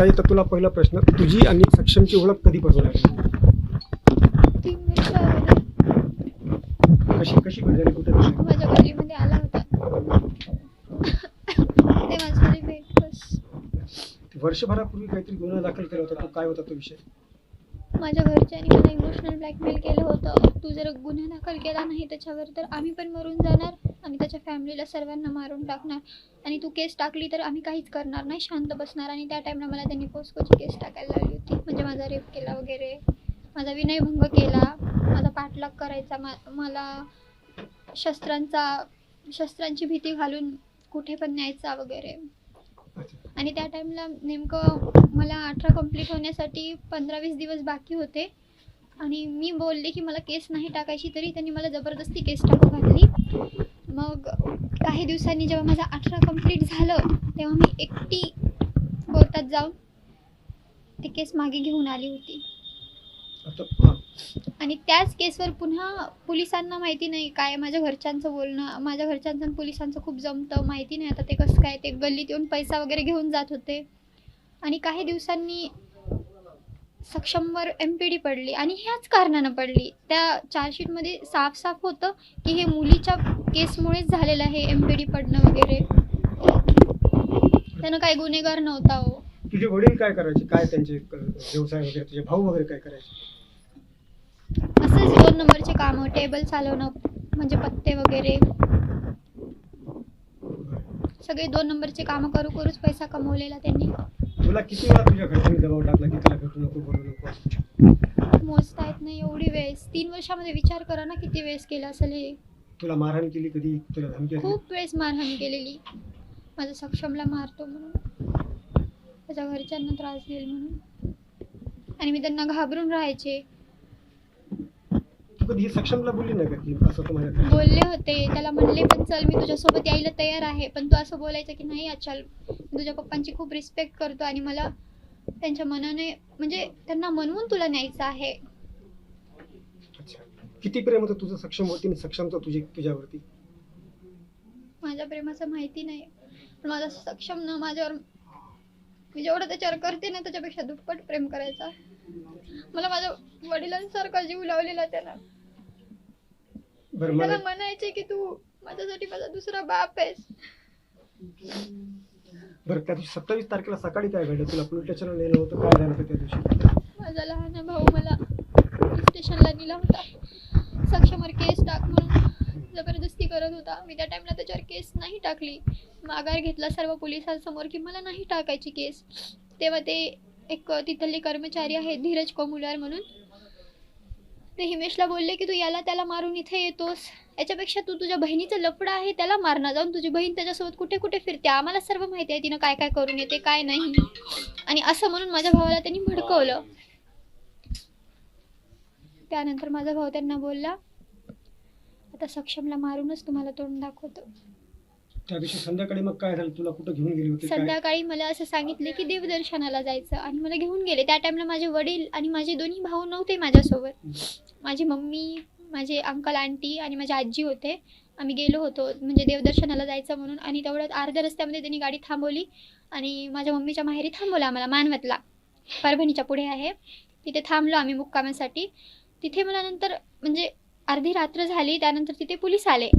ताई तर तुला पहिला प्रश्न तुझी आणि सक्षमची ओळख कधीपासून आहे कशी कशी झाली कुठे कशी माझ्या गल्लीमध्ये आला होता. ते माझ्यासाठी भेट बस. वर्षभरापूर्वी काहीतरी गुन्हा दाखल केला होता. तो काय होता तो विषय? माझ्या घरच्यांनी मला इमोशनल ब्लॅकमेल केलं होतं. तू जर गुन्हा दाखल केला नाही त्याच्यावर तर आम्ही पण मरून जाणार आणि त्याच्या फॅमिलीला सर्वांना मारून टाकणार. आणि तू केस टाकली तर आम्ही काहीच करणार नाही. शांत बसणार. आणि त्या टाईमला मला त्यांनी पोस्कोची केस टाकायला लावली होती. म्हणजे माझा रेप केला वगैरे माझा विनयभंग केला माझा पाठलाग करायचा मा मला शस्त्रांचा शस्त्रांची भीती घालून कुठे पण न्यायचा वगैरे. आणि त्या टाईमला नेमकं मला अठरा कंप्लीट होण्यासाठी पंधरा वीस दिवस बाकी होते. आणि मी बोलले की मला केस नाही टाकायची तरी त्यांनी मला जबरदस्ती केस टाकू घातली. मग काही दिवसांनी जेव्हा माझा अठरा कंप्लीट झालं तेव्हा मी एकटी कोर्टात जाऊन ती केस मागे घेऊन आली होती. आता आणि त्याच केसवर पुन्हा पोलिसांना माहिती नाही काय माझ्या घरच्यांचं बोलणं माझ्या घरच्यांचं आणि पोलिसांचं खूप जमतं माहिती नाही आता ते कसं काय ते गल्लीत येऊन पैसा वगैरे घेऊन जात होते. आणि काही दिवसांनी सक्षमवर एम पी डी पडली आणि ह्याच कारणानं पडली. त्या चार्जशीटमध्ये साफ साफ होतं की हे मुलीच्या केसमुळेच झालेलं आहे एम पी डी पडणं वगैरे. त्यानं काही गुन्हेगार नव्हता हो. तुझे वडील काय करायचे? काय त्यांचे व्यवसाय वगैरे तुझे भाऊ वगैरे काय करायचे? असंच दोन नंबरचे कामं टेबल चालवणं म्हणजे पत्ते वगैरे. सगळे दोन नंबरचे कामं करू करूच पैसा कमवलेला त्यांनी. तुला किती वेळा तुझ्या घरच्यांनी दबाव टाकला की त्याला भेटू नको बोलू नको? मोजता येत नाही एवढी वेळेस. तीन वर्षामध्ये विचार करा ना किती वेळेस केलं असेल हे. तुला मारहाण केली कधी? तुला धमकी? खूप वेळेस मारहाण केलेली. माझ्या सक्षमला मारतो म्हणून. त्याच्या घरच्यांना त्रास देईल म्हणून. आणि मी त्यांना घाबरून राहायचे. कधी हे सक्षमला बोलली नाही का की असं तुम्हाला? बोलले होते. त्याला म्हणले पण चल मी तुझ्यासोबत यायला तयार आहे. पण तू असं बोलायचं की नाही मी तुझ्या पप्पांची खूप रिस्पेक्ट करतो आणि मला त्यांच्या मनाने म्हणजे त्यांना म्हणून तुला न्यायचं आहे. अच्छा. किती प्रेम होतं तुझं सक्षम होती आणि सक्षमचं तुझे तुझ्यावरती? माझ्या प्रेमाचं माहिती नाही. पण माझा सक्षम न माझ्यावर मी जेवढं त्याच्यावर करते ना त्याच्यापेक्षा दुप्पट प्रेम करायचा. मला माझ्या वडिलांसारखा जीव लावलेला त्याला बरं मला म्हणायचे की तू माझ्यासाठी माझा दुसरा बाप आहेस. बरं त्या दिवशी सत्तावीस तारखेला सकाळी काय घडलं? तुला पोलीस स्टेशनला नेलं होतं काय झालं होतं त्या दिवशी? माझा लहान भाऊ मला पोलीस स्टेशनला नेला होता. सक्षमवर केस टाक म्हणून जबरदस्ती करत होता. मी त्या टाइमला त्याच्यावर केस नाही टाकली. माघार घेतला सर्व पोलिसांसमोर की मला नाही टाकायची केस तेव्हा ते एक तिथले कर्मचारी आहे धीरज कोमुलार म्हणून ते हिमेशला बोलले की तू याला त्याला मारून इथे येतोस. याच्यापेक्षा तू तुझ्या बहिणीचं लफडं आहे त्याला मारणं जाऊन तुझी बहीण त्याच्यासोबत कुठे कुठे फिरते? आम्हाला सर्व माहिती आहे तिनं काय काय करून येते काय नाही. आणि असं म्हणून माझ्या भावाला त्यांनी भडकवलं. त्यानंतर माझा भाऊ त्यांना बोलला आता सक्षमला मारूनच तुम्हाला तोंड दाखवतो. त्या दिवशी संध्याकाळी मग काय झालं? तुला कुठं घेऊन गेली होती? काय? संध्याकाळी मला असं सांगितले की देवदर्शनाला जायचं आणि मला घेऊन गेले. त्या टाइमला माझे वडील आणि माझे दोन्ही भाऊ नव्हते माझ्यासोबत. माझी मम्मी माझे अंकल आंटी आणि माझी आजी होते. आम्ही गेलो होतो म्हणजे देवदर्शनाला जायचं म्हणून आणि तेवढ्यात अर्ध्या रस्त्यामध्ये त्यांनी गाडी थांबवली आणि माझ्या मम्मीच्या माहेरी थांबवलं आम्हाला मानवतला. परभणीच्या पुढे आहे. तिथे थांबलो आम्ही मुक्कामासाठी. तिथे मला नंतर म्हणजे अर्धी रात्र झाली त्यानंतर तिथे पोलीस आले.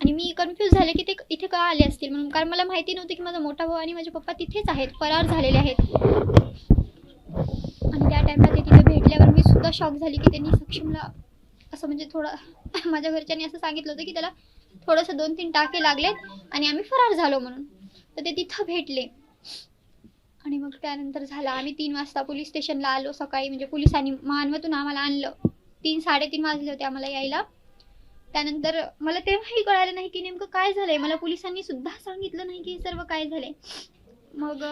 आणि मी कन्फ्यूज झाले की ते इथे का आले असतील? म्हणून कारण मला माहिती नव्हतं की माझा मोठा भाऊ आणि माझे पप्पा तिथेच आहेत फरार झालेले आहेत. आणि त्या टाइमला ते तिथे भेटल्यावर मी सुद्धा शॉक झाली की त्यांनी सक्षमला असं म्हणजे थोडं माझ्या घरच्यांनी असं सांगितलं होतं की त्याला थोडंसं दोन तीन टाके लागलेत आणि आम्ही फरार झालो म्हणून. तर ते तिथं भेटले. आणि मग त्यानंतर झालं आम्ही तीन वाजता पोलीस स्टेशनला आलो सकाळी. म्हणजे पोलिसांनी मानवतून आम्हाला आणलं. तीन साडेतीन वाजले होते आम्हाला यायला. त्यानंतर मला तेव्हाही कळालं नाही की नेमकं काय झालंय. मला पोलिसांनी सुद्धा सांगितलं नाही की हे सर्व काय झालंय. मग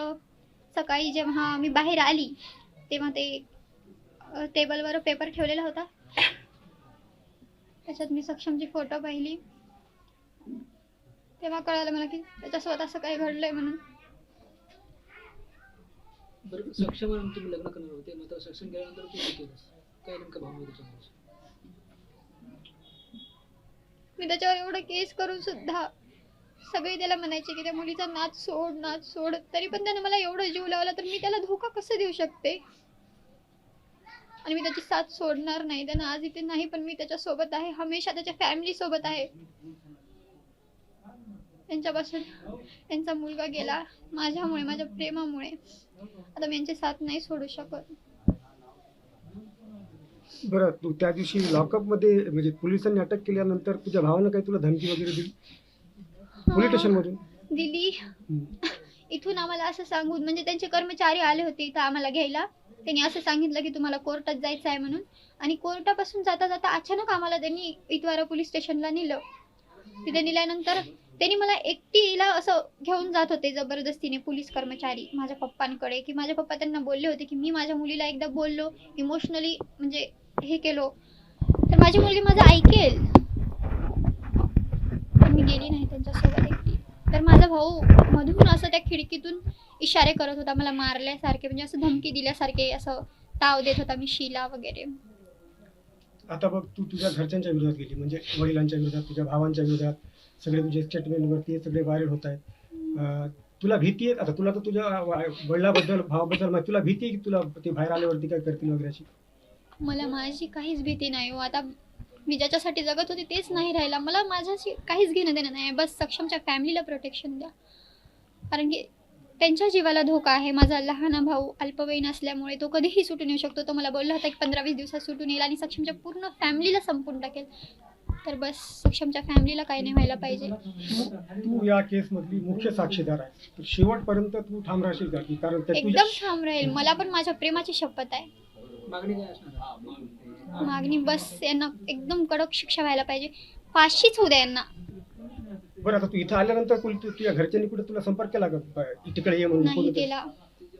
सकाळी जेव्हा मी बाहेर आली तेव्हा ते टेबलवर पेपर ठेवलेला होता. त्याच्यात मी सक्षमची फोटो पाहिली. तेव्हा कळालं मला की त्याच्यासोबत असं काही घडलंय म्हणून. सक्षम तुम्ही लग्न करणार होते सक्षम गेल्यानंतर काय काय नेमकं भावना मी त्याच्यावर एवढं केस करून सुद्धा सगळे त्याला म्हणायचे की त्या मुलीचा नाच सोड नाच सोड. तरी पण त्यानं मला एवढं जीव लावला तर मी त्याला धोका कसं देऊ शकते? आणि मी त्याची साथ सोडणार नाही. त्यानं आज इथे नाही पण मी त्याच्या सोबत आहे. हमेशा त्याच्या फॅमिली सोबत आहे. त्यांच्यापासून त्यांचा मुलगा गेला माझ्यामुळे माझ्या प्रेमामुळे. आता मी यांची साथ नाही सोडू शकत. बरं तू त्या दिवशी लॉकअपमध्ये म्हणजे पोलिसांनी अटक केल्यानंतर तुझ्या भावानं काही तुला धमकी वगैरे दिली? पोलीस स्टेशनमधून? दिली. हम्म. इथून आम्हाला असं सांगून म्हणजे त्यांचे कर्मचारी आले होते इथं आम्हाला घ्यायला. त्यांनी असं सांगितलं की तुम्हाला कोर्टात जायचं आहे म्हणून. आणि कोर्टापासून जाता जाता अचानक आम्हाला त्यांनी इतवारा पोलीस स्टेशनला नेलं. तिथे नेल्यानंतर त्यांनी मला एकटीला असं घेऊन जात होते जबरदस्तीने पोलीस कर्मचारी माझ्या पप्पांकडे. की माझे पप्पा त्यांना बोलले होते की मी माझ्या मुलीला एकदा बोललो इमोशनली म्हणजे हे केलो. तर माझी मुलगी माझं ऐकेल. पण मी गेली नाही त्यांच्यासोबत एकटी. तर माझा भाऊ मधून असं त्या खिडकीतून इशारे करत होता मला मारल्यासारखे म्हणजे असं धमकी दिल्यासारखे असं ताव देत होता मी शिला वगैरे. आता बघ तू तुझ्या घरच्यांच्या विरोधात गेली म्हणजे वडिलांच्या विरोधात तुझ्या भावांच्या विरोधात. सगळे तुझे स्टेटमेंटवरती सगळे व्हायरल होत आहेत. तुला भीती आहे? आता तुला तर तुझ्या वडिलाबद्दल भावाबद्दल माहिती तुला भीती आहे की तुला ते बाहेर आल्यावरती काय करतील वगैरे अशी? मला माझी काहीच भीती नाही हो. आता मी ज्याच्यासाठी जगत होते तेच नाही राहिला. मला माझ्याशी काहीच घेणं देणं नाही. बस सक्षमच्या फॅमिलीला प्रोटेक्शन द्या. कारण की त्यांच्या जीवाला धोका आहे. माझा लहान भाऊ अल्पवयीन असल्यामुळे तो कधीही सुटून येऊ शकतो. तो मला बोलला होता की पंधरा वीस दिवसात सुटून येईल आणि सक्षमच्या पूर्ण फॅमिलीला संपून टाकेल. तर बस सक्षमच्या फॅमिलीला काही नाही व्हायला पाहिजे. तू या केस मधली मुख्य साक्षीदार आहे तर शेवटपर्यंत तू ठाम राहशील का? की कारण त्या तुझ्या एकदम ठाम राहील. मला पण माझ्या प्रेमाची शपथ आहे. मागणी काय असणार आहे? मागणी बस यांना एकदम कडक शिक्षा व्हायला पाहिजे. फाशीच होऊ द्या यांना. बरं आता तू इथं आल्यानंतर कुणी तू- तुझ्या घरच्यांनी कुठे तुला संपर्क केला का? ब- तिकडे ये म्हणून नाही केला.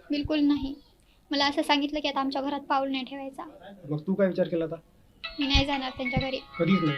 बिलकुल नाही. मला असं सांगितलं की आता आमच्या घरात पाऊल नाही ठेवायचा. मग तू काय विचार केला आता? मी नाही जाणार त्यांच्या घरी. कधीच नाही.